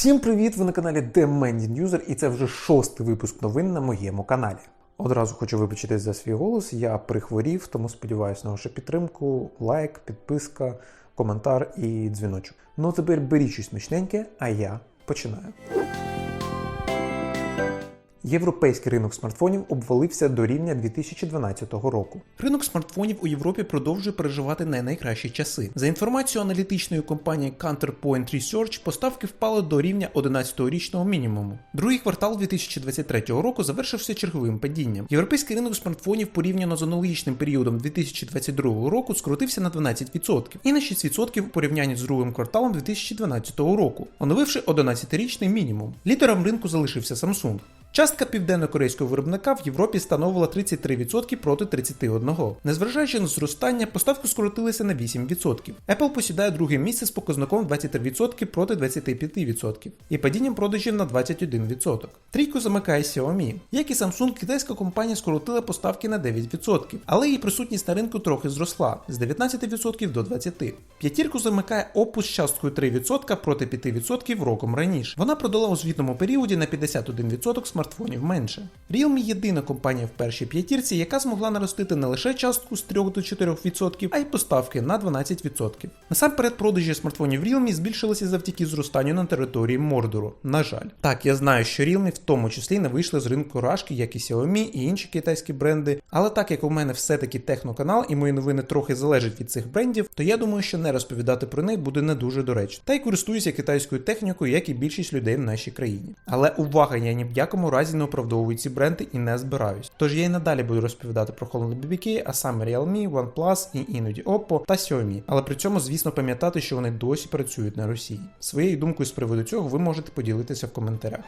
Всім привіт! Ви на каналі Demanding User і це вже шостий випуск новин на моєму каналі. Одразу хочу вибачитись за свій голос. Я прихворів, тому сподіваюся на вашу підтримку, лайк, підписка, коментар і дзвіночок. Ну тепер беріть щось смачненьке, а я починаю. Європейський ринок смартфонів обвалився до рівня 2012 року. Ринок смартфонів у Європі продовжує переживати не найкращі часи. За інформацією аналітичної компанії Counterpoint Research, поставки впали до рівня 11-річного мінімуму. Другий квартал 2023 року завершився черговим падінням. Європейський ринок смартфонів порівняно з аналогічним періодом 2022 року скоротився на 12% і на 6% у порівнянні з другим кварталом 2012 року, оновивши 11-річний мінімум. Лідером ринку залишився Samsung. Частка південно-корейського виробника в Європі становила 33% проти 31%. Незважаючи на зростання, поставки скоротилися на 8%. Apple посідає друге місце з показником 23% проти 25% і падінням продажів на 21%. Трійку замикає Xiaomi. Як і Samsung, китайська компанія скоротила поставки на 9%, але її присутність на ринку трохи зросла з 19% до 20%. П'ятірку замикає Oppo з часткою 3% проти 5% роком раніше. Вона продала у звітному періоді на 51% смартфонів менше. Realme єдина компанія в першій п'ятірці, яка змогла наростити не лише частку з 3 до 4%, а й поставки на 12%. Насамперед, продажі смартфонів Realme збільшилися завдяки зростанню на території Мордору. На жаль, так я знаю, що Realme в тому числі не вийшли з ринку рашки, як і Xiaomi і інші китайські бренди. Але так як у мене все-таки техноканал і мої новини трохи залежать від цих брендів, то я думаю, що не розповідати про них буде не дуже доречно. Та й користуюся китайською технікою, як і більшість людей в нашій країні. Але увага, я ні в якому разі не оправдовую ці бренди і не збираюсь. Тож я і надалі буду розповідати про холодні BBK, а саме Realme, OnePlus і іноді Oppo та Xiaomi. Але при цьому, звісно, пам'ятати, що вони досі працюють на Росії. Своєю думкою з приводу цього ви можете поділитися в коментарях.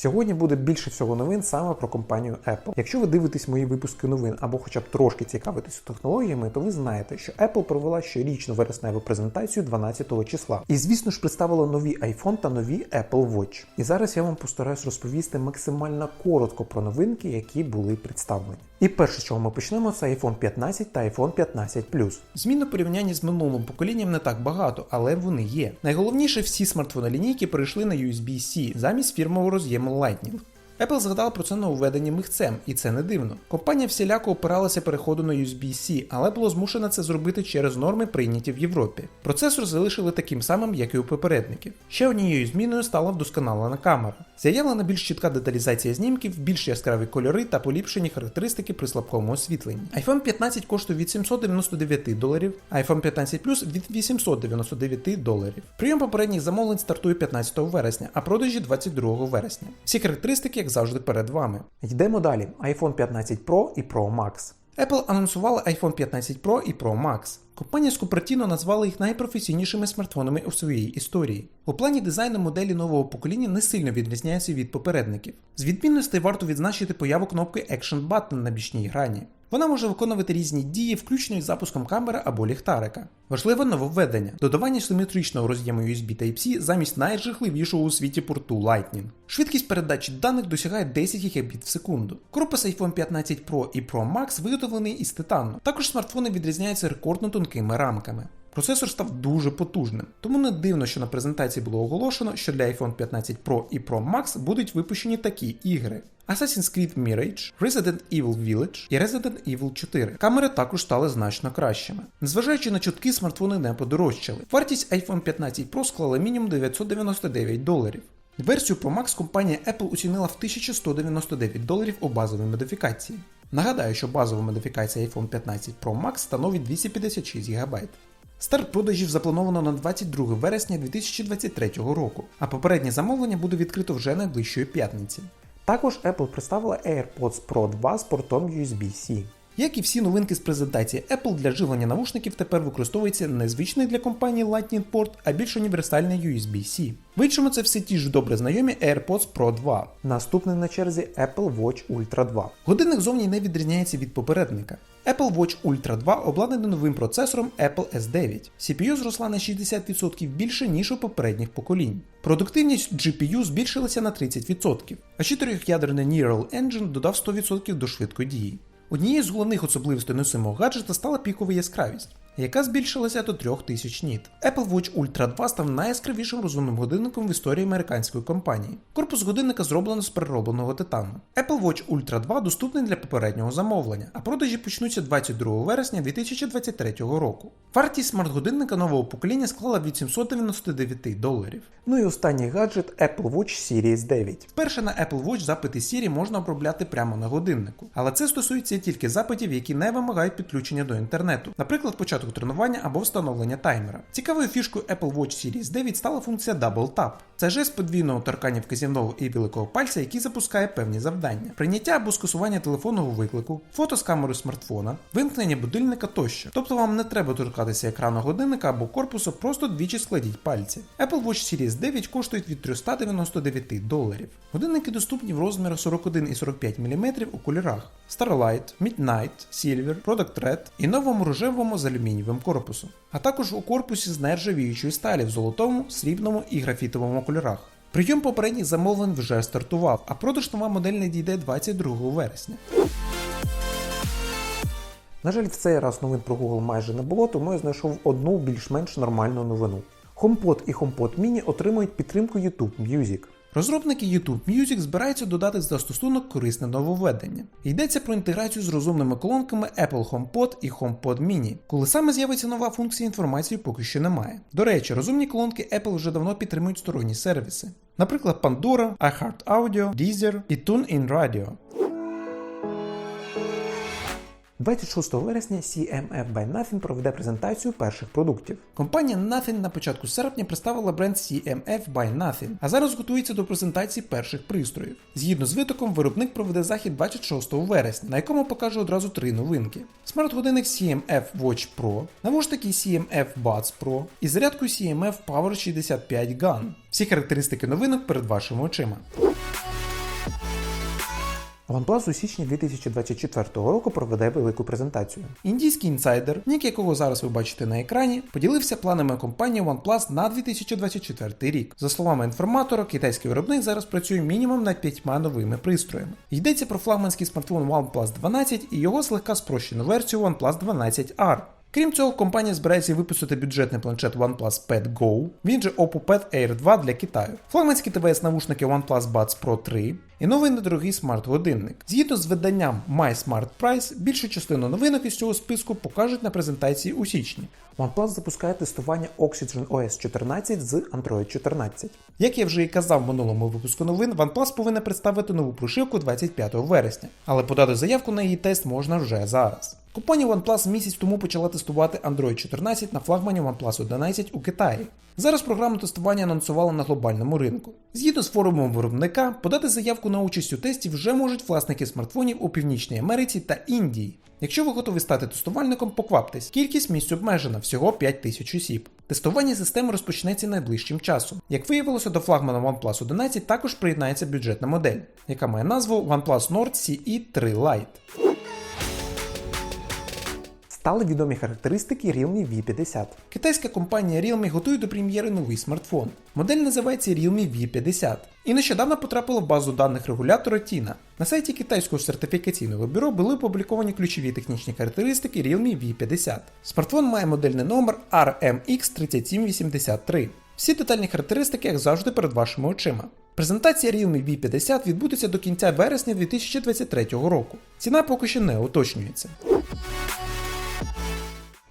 Сьогодні буде більше всього новин саме про компанію Apple. Якщо ви дивитесь мої випуски новин або хоча б трошки цікавитесь технологіями, то ви знаєте, що Apple провела щорічну вересневу презентацію 12 числа. І звісно ж представила нові iPhone та нові Apple Watch. І зараз я вам постараюсь розповісти максимально коротко про новинки, які були представлені. І перше, чого ми почнемо, це iPhone 15 та iPhone 15 Plus. Змін у порівнянні з минулим поколінням не так багато, але вони є. Найголовніше, всі смартфони лінійки перейшли на USB-C замість фірмового роз'єму Lightning. Apple згадала про це на уведенні михцем, і це не дивно. Компанія всіляко опиралася переходу на USB-C, але було змушена це зробити через норми, прийняті в Європі. Процесор залишили таким самим, як і у попередників. Ще однією зміною стала вдосконалена камера. Заявлена більш чітка деталізація знімків, більш яскраві кольори та поліпшені характеристики при слабкому освітленні. iPhone 15 коштує від 799 доларів, iPhone 15 Plus від 899 доларів. Прийом попередніх замовлень стартує 15 вересня, а продажі 22 вересня. Всі характеристики, як завжди, перед вами. Йдемо далі: iPhone 15 Pro і Pro Max. Apple анонсувала iPhone 15 Pro і Pro Max. Компанія Cupertino назвала їх найпрофесійнішими смартфонами у своїй історії. У плані дизайну моделі нового покоління не сильно відрізняються від попередників. З відмінностей варто відзначити появу кнопки Action Button на бічній грані. Вона може виконувати різні дії, включно із запуском камери або ліхтарика. Важливе нововведення додавання симетричного роз'єму USB Type-C замість найжахливішого у світі порту Lightning. Швидкість передачі даних досягає 10 Гбіт в секунду. Корпус iPhone 15 Pro і Pro Max виготовлений із титану. Також смартфони відрізняються рекордно тонкими рамками. Процесор став дуже потужним, тому не дивно, що на презентації було оголошено, що для iPhone 15 Pro і Pro Max будуть випущені такі ігри. Assassin's Creed Mirage, Resident Evil Village і Resident Evil 4. Камери також стали значно кращими. Незважаючи на чутки, смартфони не подорожчали. Вартість iPhone 15 Pro склала мінімум 999 доларів. Версію Pro Max компанія Apple оцінила в 1199 доларів у базовій модифікації. Нагадаю, що базова модифікація iPhone 15 Pro Max становить 256 ГБ. Старт продажів заплановано на 22 вересня 2023 року, а попереднє замовлення буде відкрито вже найближчої п'ятниці. Також Apple представила AirPods Pro 2 з портом USB-C. Як і всі новинки з презентації Apple для живлення навушників тепер використовується не звичний для компанії Lightning порт, а більш універсальний USB-C. В це все ті ж добре знайомі AirPods Pro 2. Наступний на черзі Apple Watch Ultra 2. Годинник зовні не відрізняється від попередника. Apple Watch Ultra 2 обладнаний новим процесором Apple S9. CPU зросла на 60% більше, ніж у попередніх поколінь. Продуктивність GPU збільшилася на 30%, а 4-ядерний Neural Engine додав 100% до швидкодії. Однією з головних особливостей носимого гаджета стала пікова яскравість. Яка збільшилася до 3000 ніт. Apple Watch Ultra 2 став найяскравішим розумним годинником в історії американської компанії. Корпус годинника зроблено з переробленого титану. Apple Watch Ultra 2 доступний для попереднього замовлення, а продажі почнуться 22 вересня 2023 року. Вартість смарт-годинника нового покоління склала від 799 доларів. Ну і останній гаджет Apple Watch Series 9. Вперше на Apple Watch запити Siri можна обробляти прямо на годиннику, але це стосується тільки запитів, які не вимагають підключення до інтернету, наприклад, початок тренування або встановлення таймера. Цікавою фішкою Apple Watch Series 9 стала функція Double Tap. Це жест подвійного торкання вказівного і великого пальця, який запускає певні завдання, прийняття або скасування телефонного виклику, фото з камерою смартфона, вимкнення будильника тощо. Тобто вам не треба торкатися екрану годинника або корпусу, просто двічі складіть пальці. Apple Watch Series 9 коштують від 399 доларів. Годинники доступні в розмірах 41 і 45 мм у кольорах Starlight, Midnight, Silver, Product Red і новому рожевому з алюмінієвим корпусом, а також у корпусі з нержавіючої сталі в золотому, срібному і графітовому кольорах. Прийом попередніх замовлень вже стартував, а продаж нова модель не дійде 22 вересня. На жаль, в цей раз новин про Google майже не було, тому я знайшов одну більш-менш нормальну новину. HomePod і HomePod Mini отримують підтримку YouTube Music. Розробники YouTube Music збираються додати застосунок корисне нововведення. Йдеться про інтеграцію з розумними колонками Apple HomePod і HomePod Mini. Коли саме з'явиться нова функція інформації, поки що немає. До речі, розумні колонки Apple вже давно підтримують сторонні сервіси. Наприклад, Pandora, iHeartAudio, Deezer і TuneIn Radio. 26 вересня CMF by Nothing проведе презентацію перших продуктів. Компанія Nothing на початку серпня представила бренд CMF by Nothing, а зараз готується до презентації перших пристроїв. Згідно з витоком, виробник проведе захід 26 вересня, на якому покаже одразу три новинки: смарт-годинник CMF Watch Pro, навушники CMF Buds Pro і зарядку CMF Power 65 Gun. Всі характеристики новинок перед вашими очима. OnePlus у січні 2024 року проведе велику презентацію. Індійський інсайдер, нік якого зараз ви бачите на екрані, поділився планами компанії OnePlus на 2024 рік. За словами інформатора, китайський виробник зараз працює мінімум над п'ятьма новими пристроями. Йдеться про флагманський смартфон OnePlus 12 і його слегка спрощену версію OnePlus 12R. Крім цього, компанія збирається випустити бюджетний планшет OnePlus Pad Go, він же Oppo Pad Air 2 для Китаю, флагманські ТВС-навушники OnePlus Buds Pro 3 і новий недорогий смарт-годинник. Згідно з виданням My Smart Price, більшу частину новинок із цього списку покажуть на презентації у січні. OnePlus запускає тестування Oxygen OS 14 з Android 14. Як я вже і казав в минулому випуску новин, OnePlus повинна представити нову прошивку 25 вересня, але подати заявку на її тест можна вже зараз. Компанія OnePlus місяць тому почала тестувати Android 14 на флагмані OnePlus 11 у Китаї. Зараз програму тестування анонсували на глобальному ринку. Згідно з форумом виробника, подати заявку на участь у тесті вже можуть власники смартфонів у Північній Америці та Індії. Якщо ви готові стати тестувальником, покваптесь. Кількість місць обмежена всього 5 тисяч осіб. Тестування системи розпочнеться найближчим часом. Як виявилося, до флагмана OnePlus 11 також приєднається бюджетна модель, яка має назву OnePlus Nord CE 3 Lite. Стали відомі характеристики Realme V50. Китайська компанія Realme готує до прем'єри новий смартфон. Модель називається Realme V50 і нещодавно потрапила в базу даних регулятора TINA. На сайті китайського сертифікаційного бюро були опубліковані ключові технічні характеристики Realme V50. Смартфон має модельний номер RMX3783. Всі детальні характеристики, як завжди, перед вашими очима. Презентація Realme V50 відбудеться до кінця вересня 2023 року. Ціна поки що не уточнюється.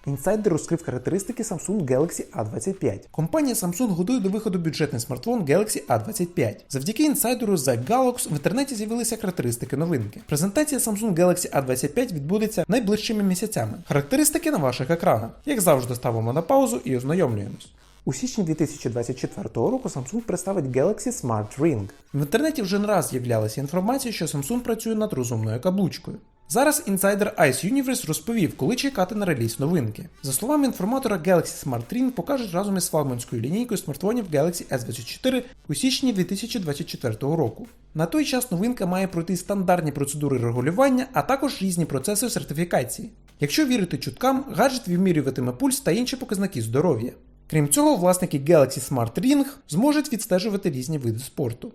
Інсайдер розкрив характеристики Samsung Galaxy A25. Компанія Samsung готує до виходу бюджетний смартфон Galaxy A25. Завдяки інсайдеру The Galax в інтернеті з'явилися характеристики новинки. Презентація Samsung Galaxy A25 відбудеться найближчими місяцями. Характеристики на ваших екранах. Як завжди, ставимо на паузу і ознайомлюємось. У січні 2024 року Samsung представить Galaxy Smart Ring. В інтернеті вже не раз з'являлася інформація, що Samsung працює над розумною каблучкою. Зараз інсайдер Ice Universe розповів, коли чекати на реліз новинки. За словами інформатора, Galaxy Smart Ring покажуть разом із флагманською лінійкою смартфонів Galaxy S24 у січні 2024 року. На той час новинка має пройти стандартні процедури регулювання, а також різні процеси сертифікації. Якщо вірити чуткам, гаджет вимірюватиме пульс та інші показники здоров'я. Крім цього, власники Galaxy Smart Ring зможуть відстежувати різні види спорту.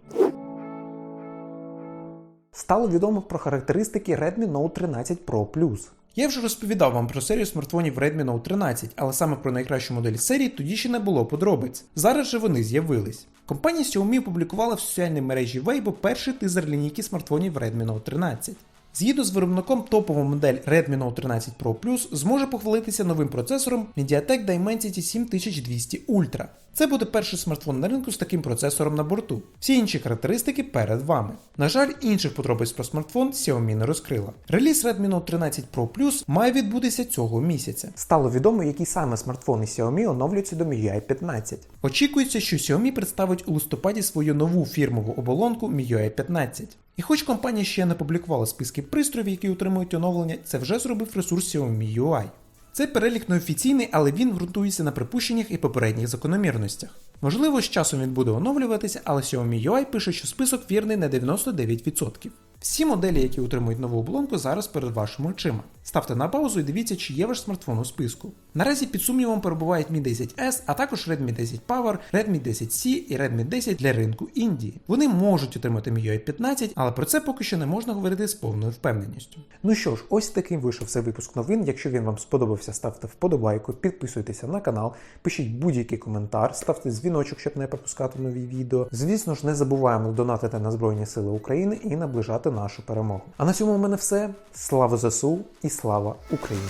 Стало відомо про характеристики Redmi Note 13 Pro Plus. Я вже розповідав вам про серію смартфонів Redmi Note 13, але саме про найкращу модель серії тоді ще не було подробиць. Зараз же вони з'явились. Компанія Xiaomi опублікувала в соціальній мережі Weibo перший тизер лінійки смартфонів Redmi Note 13. Згідно з виробником, топова модель Redmi Note 13 Pro Plus зможе похвалитися новим процесором MediaTek Dimensity 7200 Ultra. Це буде перший смартфон на ринку з таким процесором на борту. Всі інші характеристики перед вами. На жаль, інших подробиць про смартфон Xiaomi не розкрила. Реліз Redmi Note 13 Pro Plus має відбутися цього місяця. Стало відомо, які саме смартфони Xiaomi оновлюються до MIUI 15. Очікується, що Xiaomi представить у листопаді свою нову фірмову оболонку MIUI 15. І хоч компанія ще не публікувала списки пристроїв, які отримують оновлення, це вже зробив ресурс Xiaomi UI. Цей перелік неофіційний, але він ґрунтується на припущеннях і попередніх закономірностях. Можливо, з часом він буде оновлюватися, але Xiaomi UI пише, що список вірний на 99%. Всі моделі, які отримують нову оболонку, зараз перед вашими очима. Ставте на паузу і дивіться, чи є ваш смартфон у списку. Наразі під сумнівом перебувають Mi 10S, а також Redmi 10 Power, Redmi 10C і Redmi 10 для ринку Індії. Вони можуть отримати MIUI 15, але про це поки що не можна говорити з повною впевненістю. Ну що ж, ось таким вийшов випуск новин. Якщо він вам сподобався, ставте вподобайку, підписуйтеся на канал, пишіть будь-який коментар, ставте дзвіночок, щоб не пропускати нові відео. Звісно ж, не забуваємо донатити на Збройні Сили України і наближати нашу перемогу. А на цьому у мене все. Слава ЗСУ і слава Україні!